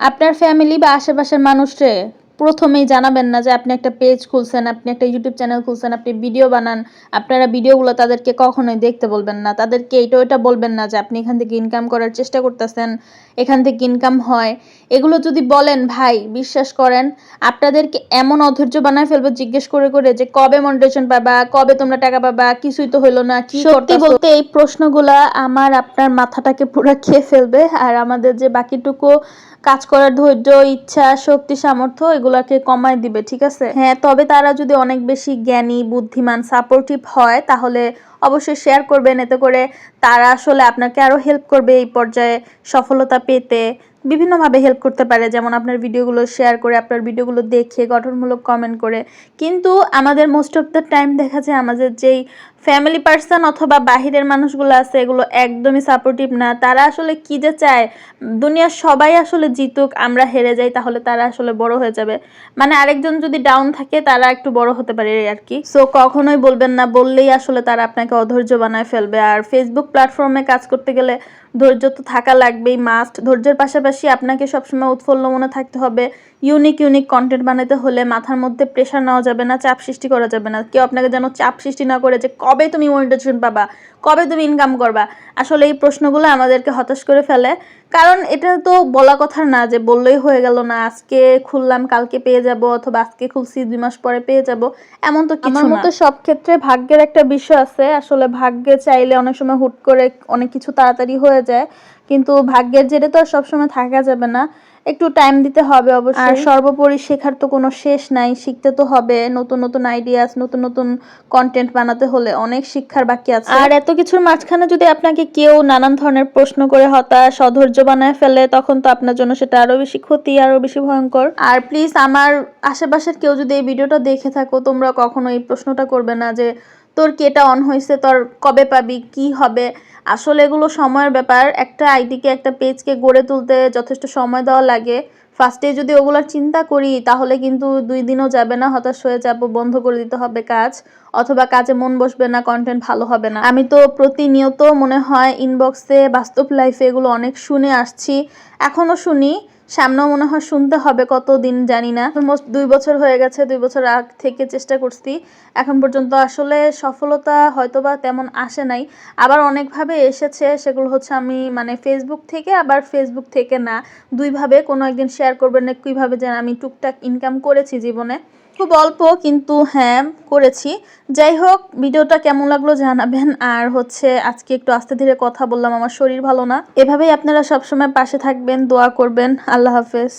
আপনার ফ্যামিলি বা আশেপাশের মানুষরে? প্রথমেই জানাবেন না যে আপনি একটা পেজ খুলছেন আপনি একটা ইউটিউব চ্যানেল খুলছেন আপনি ভিডিও বানান। আপনারা ভিডিওগুলো তাদেরকে কখনোই দেখতে বলবেন না। তাদেরকে এটা ওইটা বলবেন না যে আপনি এখান থেকে ইনকাম করার চেষ্টা করতেছেন এখান থেকে ইনকাম হয়। এগুলো যদি বলেন ভাই বিশ্বাস করেন আপনাদেরকে এমন অধৈর্য বানায় ফেলবে জিজ্ঞেস করে করে যে কবে মনিটেশন পাবা কবে তোমরা টাকা পাবা কিছুই তো হইল না কি সত্যি বলতে এই প্রশ্নগুলা আমার আপনার মাথাটাকে পুরো খেয়ে ফেলবে আর আমাদের যে বাকিটুকু কাজ করার ধৈর্য ইচ্ছা শক্তি সামর্থ্য এগুলাকে কমায় দিবে, ঠিক আছে? হ্যাঁ তবে তারা যদি অনেক বেশি জ্ঞানী, বুদ্ধিমান সাপোর্টিভ হয়, তাহলে অবশ্যই শেয়ার করবেন। এতে করে তারা আসলে আপনাকে আরও হেল্প করবে এই পর্যায়ে সফলতা পেতে। বিভিন্নভাবে হেল্প করতে পারে, যেমন আপনার ভিডিওগুলো শেয়ার করে, আপনার ভিডিওগুলো দেখে, গঠনমূলক কমেন্ট করে। কিন্তু আমাদের মোস্ট অফ দ্য টাইম দেখা যায়, আমাদের যেই ফ্যামিলি পার্সন অথবা বাহিরের মানুষগুলো আছে, এগুলো একদমই সাপোর্টিভ না। তারা আসলে কি যে চায়? দুনিয়ার সবাই আসলে জিতুক, আমরা হেরে যাই, তাহলে তারা আসলে বড় হয়ে যাবে। মানে আরেকজন যদি ডাউন থাকে, তারা একটু বড় হতে পারে আর কি। সো কখনোই বলবেন না, বললেই আসলে তারা আপনাকে অধৈর্য বানায় ফেলবে। আর ফেসবুক প্ল্যাটফর্মে কাজ করতে গেলে ধৈর্য তো থাকা লাগবেই মাস্ট ধৈর্যের পাশাপাশি আপনাকে সবসময় উৎফুল্ল মনে থাকতে হবে। ইউনিক ইউনিক কন্টেন্ট বানাতে হলে মাথার মধ্যে প্রেশার নেওয়া যাবে না চাপ সৃষ্টি করা যাবে না। কেউ আপনাকে যেন চাপ সৃষ্টি না করে যে কবে তুমি মনিটাইজেশন পাবা কবে তুমি ইনকাম করবা। আসলে এই প্রশ্নগুলো আমাদেরকে হতাশ করে ফেলে। কারণ এটা তো বলা কথা না যে বললেই হয়ে গেল না আজকে খুললাম কালকে পেয়ে যাব অথবা আজকে খুলছি দুই মাস পরে পেয়ে যাব এমন তো কিছু আমার মতে সব ক্ষেত্রে ভাগ্যের একটা বিষয় আছে। আসলে ভাগ্যে চাইলে অনেক সময় হুট করে অনেক কিছু তাড়াতাড়ি হয়ে যায়। কিন্তু ভাগ্যের জেরে তো আর সবসময় থাকা যাবে না। একটু টাইম দিতে হবে অবশ্যই। আর সর্বোপরি শেখার তো কোনো শেষ নাই শিখতে তো হবে। নতুন নতুন আইডিয়াস নতুন নতুন কন্টেন্ট বানাতে হলে অনেক শিক্ষার বাকি আছে। আর এত কিছুর মাঝখানে যদি আপনাকে কেউ নানান ধরনের প্রশ্ন করে হতাশ অধৈর্য বানায় ফেলে তখন তো আপনার জন্য সেটা আরও বেশি ক্ষতি আরও বেশি ভয়ঙ্কর। আর প্লিজ আমার আশেপাশের কেউ যদি এই ভিডিওটা দেখে থাকো তোমরা কখনো এই প্রশ্নটা করবে না যে তোর কি এটা অন হয়েছে? তোর কবে পাবি? কি হবে? আসলে এগুলো সময়ের ব্যাপার। একটা আইডিকে একটা পেজকে গড়ে তুলতে যথেষ্ট সময় দেওয়া লাগে। ফার্স্টে যদি ওগুলোর চিন্তা করি, তাহলে কিন্তু দুই দিনও যাবে না, হতাশ হয়ে যাব, বন্ধ করে দিতে হবে কাজ। অথবা কাজে মন বসবে না কন্টেন্ট ভালো হবে না। আমি তো প্রতিনিয়ত মনে হয় ইনবক্সে বাস্তব লাইফে এগুলো অনেক শুনে আসছি। এখনও শুনি সামনেও মনে হয় শুনতে হবে কতদিন, জানি না। অলমোস্ট দুই বছর হয়ে গেছে, দুই বছর আগ থেকে চেষ্টা করছি। এখন পর্যন্ত আসলে সফলতা হয়তোবা তেমন আসে নাই। আবার অনেকভাবে এসেছে, সেগুলো হচ্ছে আমি মানে ফেসবুক থেকে, আবার ফেসবুক থেকে না। দুইভাবে কোনো একদিন শেয়ার করবেন কীভাবে যেন আমি টুকটাক ইনকাম করেছি জীবনে। খুব অল্প, কিন্তু হ্যাঁ করেছি। যাই হোক, ভিডিওটা কেমন লাগল জানাবেন। আর হচ্ছে, আজকে একটু আস্তে ধীরে কথা বললাম, আমার শরীর ভালো না। এভাবেই আপনারা সবসময় পাশে থাকবেন, দোয়া করবেন। আল্লাহ হাফেজ।